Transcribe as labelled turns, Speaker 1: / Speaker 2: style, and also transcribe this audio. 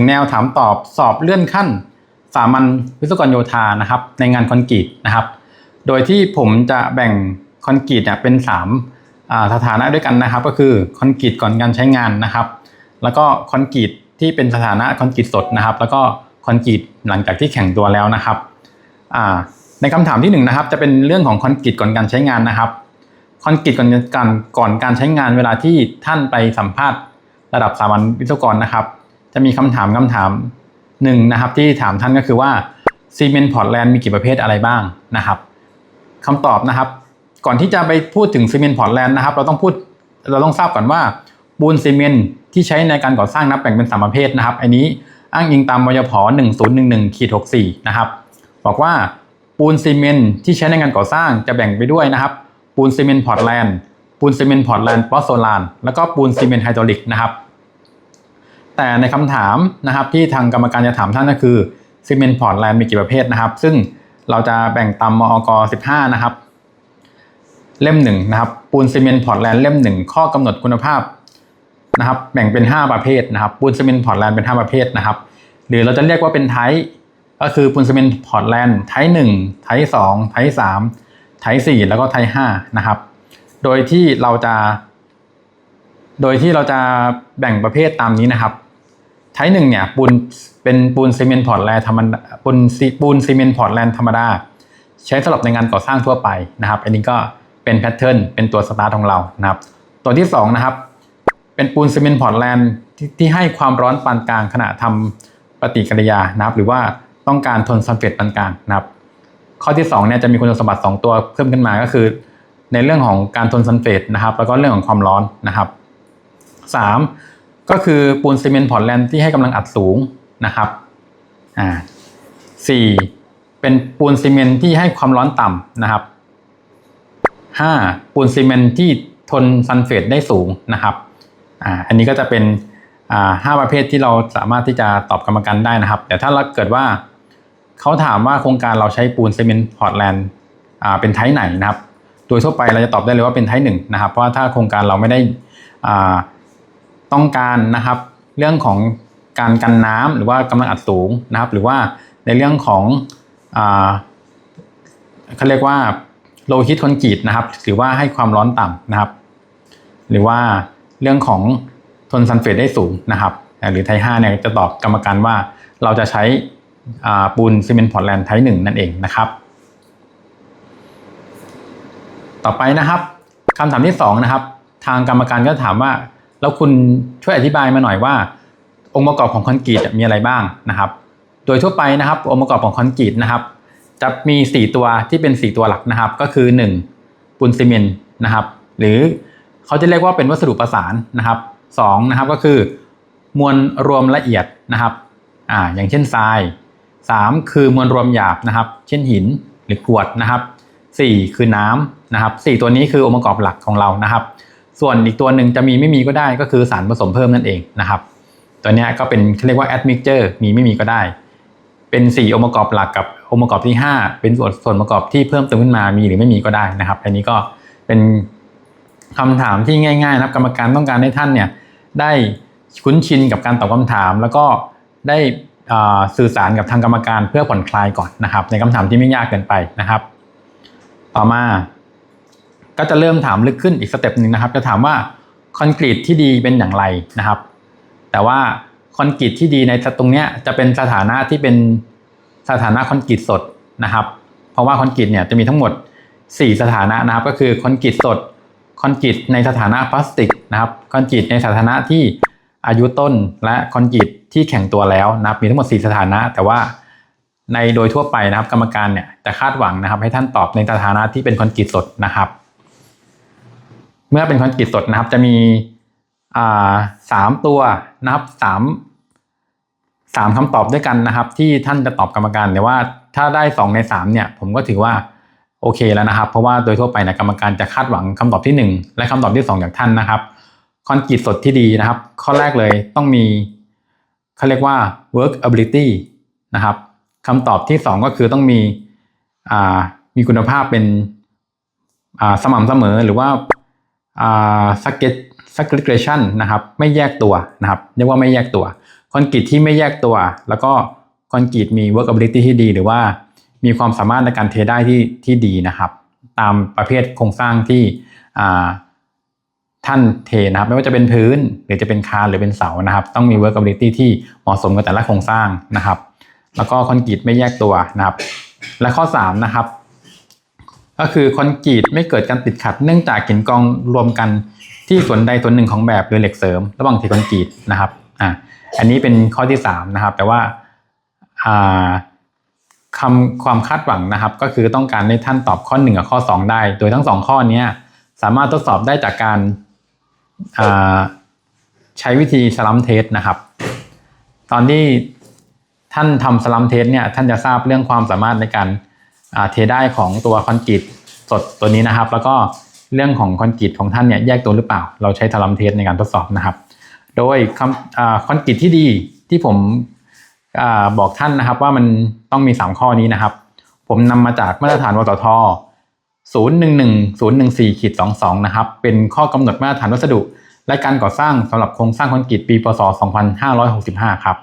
Speaker 1: งแนวถามตอบสอบเลื่อนขั้น สามัญวิศวกรโยธานะครับในงานคอนกรีตนะครับ โดยที่ผมจะแบ่งคอนกรีตเนี่ยเป็น3อ่าสถานะด้วยกันนะครับ ก็คือคอนกรีตก่อนการใช้งานนะครับ แล้วก็คอนกรีตที่เป็นสถานะคอนกรีตสดนะครับ แล้วก็คอนกรีตหลังจากที่แข็งตัวแล้วนะครับในคำถามที่หนึ่งนะครับจะเป็นเรื่องของคอนกรีตก่อนการใช้งานนะครับคอนกรีตก่อนการก่อนการใช้งานเวลาที่ท่านไปสัมภาษณ์ระดับสามัญวิศวกรนะครับ จะมีคำถามคำถามหนึ่งนะครับที่ถามท่านก็คือว่าซีเมนต์พอร์ตแลนด์มีกี่ประเภทอะไรบ้างนะครับคำตอบนะครับ ก่อนที่จะไปพูดถึงซีเมนต์พอร์ตแลนด์นะครับ เราต้องพูดเราต้องทราบก่อนว่าปูนซีเมนต์ที่ใช้ในการก่อสร้างนับแบ่งเป็นสามประเภทนะครับ อันนี้อ้างอิงตามวยพ1011ขีด64นะครับบอกว่าปูนซีเมนต์ที่ใช้ในงานก่อสร้างจะแบ่งไปด้วยนะครับ ปูนซีเมนต์พอร์ตแลนด์ปูนซีเมนต์พอร์ตแลนด์ปอสโซลานแล้วก็ปูนซีเมนต์ไฮดรอลิกนะครับ แต่ในคำถามนะครับที่ทางกรรมการจะถามท่านก็คือซีเมนต์พอร์ตแลนด์มีกี่ประเภทนะครับ ซึ่งเราจะแบ่งตามมอก15 นะครับ เล่มหนึ่งนะครับปูนซีเมนต์พอร์ตแลนด์เล่มหนึ่งข้อกำหนดคุณภาพนะครับ แบ่งเป็น 5 ประเภทนะครับปูนซีเมนต์พอร์ตแลนด์เป็น 5 ประเภทนะครับ หรือเราจะเรียกว่าเป็นไทป์ก็คือปูนซีเมนต์พอร์ตแลนด์ไทป์หนึ่งไทป์สองไทป์สามไทป์สี่แล้วก็ไทป์ห้านะครับ โดยที่เราจะ โดยที่เราจะแบ่งประเภทตามนี้นะครับ ไทป์หนึ่งเนี่ยปูนเป็นปูนซีเมนต์พอร์ตแลนด์ธรรมดาปูนซีปูนซีเมนต์พอร์ตแลนด์ธรรมดาใช้สำหรับในงานก่อสร้างทั่วไปนะครับ อันนี้ก็เป็นแพทเทิร์นเป็นตัวสตาร์ทของเรานะครับ ตัวที่สองนะครับ เป็นปูนซีเมนต์พอร์ตแลนด์ที่ให้ความร้อนปานกลางขณะทำปฏิกิริยานะครับ หรือว่าต้องการทนซัลเฟตปานกลางนะครับ ข้อที่2เนี่ยจะมีคุณสมบัติ 2 ตัวเพิ่มขึ้นมาก็คือ ในเรื่องของการทนซัลเฟตนะครับ แล้วก็เรื่องของความร้อนนะครับ 3 ก็คือปูนซีเมนต์พอร์ตแลนด์ที่ให้กำลังอัดสูงนะครับอ่าสี่เป็นปูนซีเมนต์ที่ให้ความร้อนต่ำนะครับ 5. ปูนซีเมนต์ที่ทนซัลเฟตได้สูงนะครับอ่าอันนี้ก็จะเป็นอ่าห้าประเภทที่เราสามารถที่จะตอบกรรมการได้นะครับ แต่ถ้าเราเกิดว่าเขาถามว่าโครงการเราใช้ปูนซีเมนต์พอร์ตแลนด์อ่าเป็นไทป์ไหนนะครับ โดยทั่วไปเราจะตอบได้เลยว่าเป็นไทป์หนึ่งนะครับ เพราะว่าถ้าโครงการเราไม่ได้อ่า ต้องการนะครับ เรื่องของการกันน้ำหรือว่ากำลังอัดสูงนะครับ หรือว่าในเรื่องของเขาเรียกว่าโลฮิตคอนกรีตนะครับ ถือว่าให้ความร้อนต่ำนะครับ หรือว่าเรื่องของทนซัลเฟตได้สูงนะครับ หรือไทห้าเนี่ยจะตอบกรรมการว่าเราจะใช้ปูนซีเมนต์พอร์ตแลนด์ไทหนึ่งนั่นเองนะครับ ต่อไปนะครับคำถามที่สองนะครับ ทางกรรมการก็ถามว่า แล้วคุณช่วยอธิบายมาหน่อยว่า องค์ประกอบของคอนกรีตมีอะไรบ้างนะครับ โดยทั่วไปนะครับ องค์ประกอบของคอนกรีตนะครับ จะมี 4 ตัวที่เป็น 4 ตัวหลักนะครับ ก็คือ 1. ปูนซีเมนต์นะครับ หรือเขาจะเรียกว่าเป็นวัสดุประสานนะครับ2นะครับก็คือ มวลรวมละเอียดนะครับอ่าอย่างเช่นทราย 3. คือมวลรวมหยาบนะครับ เช่นหินหรือกวดนะครับ 4. คือน้ำนะครับ 4 ตัวนี้คือองค์ประกอบหลักของเรานะครับ ส่วนอีกตัวหนึ่งจะมีไม่มีก็ได้ก็คือสารผสมเพิ่มนั่นเองนะครับ ตัวนี้ก็เป็นเขาเรียกว่า admixture มีไม่มีก็ได้ เป็น 4 องค์ประกอบหลักกับองค์ประกอบที่ 5 เป็นส่วนส่วนประกอบที่เพิ่มเติมขึ้นมามีหรือไม่มีก็ได้นะครับ อันนี้ก็เป็นคำถามที่ง่ายๆนะครับกรรมการต้องการให้ท่านเนี่ยได้คุ้นชินกับการตอบคำถาม แล้วก็ได้สื่อสารกับทางกรรมการเพื่อผ่อนคลายก่อนนะครับ ในคำถามที่ไม่ยากเกินไปนะครับ ต่อมา ก็จะเริ่มถามลึกขึ้นอีกสเต็ปหนึ่งนะครับ จะถามว่าคอนกรีตที่ดีเป็นอย่างไรนะครับ แต่ว่าคอนกรีตที่ดีในตรงเนี้ยจะเป็นสถานะที่เป็นสถานะคอนกรีตสดนะครับ เพราะว่าคอนกรีตเนี่ยจะมีทั้งหมด 4 สถานะนะครับ ก็คือคอนกรีตสดคอนกรีตในสถานะพลาสติกนะครับคอนกรีตในสถานะที่อายุต้นและคอนกรีตที่แข็งตัวแล้วนะครับ มีทั้งหมด 4 สถานะ แต่ว่าในโดยทั่วไปนะครับ กรรมการเนี่ยจะคาดหวังนะครับ ให้ท่านตอบในสถานะที่เป็นคอนกรีตสดนะครับ เมื่อเป็นคอนกรีตสดนะครับ จะมีสามตัวนะครับสามสามคำตอบด้วยกันนะครับ ที่ท่านจะตอบกรรมการแต่ว่าถ้าได้สองในสามเนี่ย ผมก็ถือว่าโอเคแล้วนะครับ เพราะว่าโดยทั่วไปนะกรรมการจะคาดหวังคำตอบที่หนึ่งและคำตอบที่สองจากท่านนะครับคอนกรีตสดที่ดีนะครับ ข้อแรกเลยต้องมีเขาเรียกว่า workability นะครับคำตอบที่สองก็คือต้องมีอ่ามีคุณภาพเป็นอ่าสม่ำเสมอหรือว่า อ่า sagregation นะครับไม่แยกตัวนะครับเรียกว่าไม่แยกตัว คอนกรีตที่ไม่แยกตัว แล้วก็คอนกรีตมี workability ที่ดี หรือว่ามีความสามารถในการเทได้ที่ที่ดีนะครับ ตามประเภทโครงสร้างที่ท่านเทนะครับ ไม่ว่าจะเป็นพื้น หรือจะเป็นคานหรือเป็นเสานะครับ ต้องมี workability ที่เหมาะสมกับแต่ละโครงสร้างนะครับ แล้วก็คอนกรีตไม่แยกตัวนะครับ และข้อ3นะครับ ก็คือคอนกรีตไม่เกิดการติดขัดเนื่องจากหินกองรวมกันที่ส่วนใดส่วนหนึ่งของแบบหรือเหล็กเสริม ระหว่างเทคอนกรีตนะครับอ่าอันนี้เป็นข้อที่3นะครับแต่ว่าอ่าคำความคาดหวังนะครับ ก็คือต้องการให้ท่านตอบข้อ1กับข้อ 2 ได้ โดยทั้ง 2 ข้อนี้สามารถทดสอบได้จากการใช้วิธีสลัมเทสนะครับ ตอนที่ท่านทำสลัมเทสเนี่ยท่านจะทราบเรื่องความสามารถในการ เทได้ของตัวคอนกรีตสดตัวนี้นะครับ แล้วก็เรื่องของคอนกรีตของท่านเนี่ยแยกตัวหรือเปล่า เราใช้สลัมเทสในการทดสอบนะครับ โดยคำอ่าคอนกรีตที่ดีที่ผมอาบอกท่านนะครับว่ามันต้องมี 3 ข้อนี้นะครับ ผมนำมาจากมาตรฐานวตท011014ขีด22นะครับ เป็นข้อกำหนดมาตรฐานวัสดุ และการก่อสร้างสำหรับโครงสร้างคอนกรีตปีพศ2565 ครับ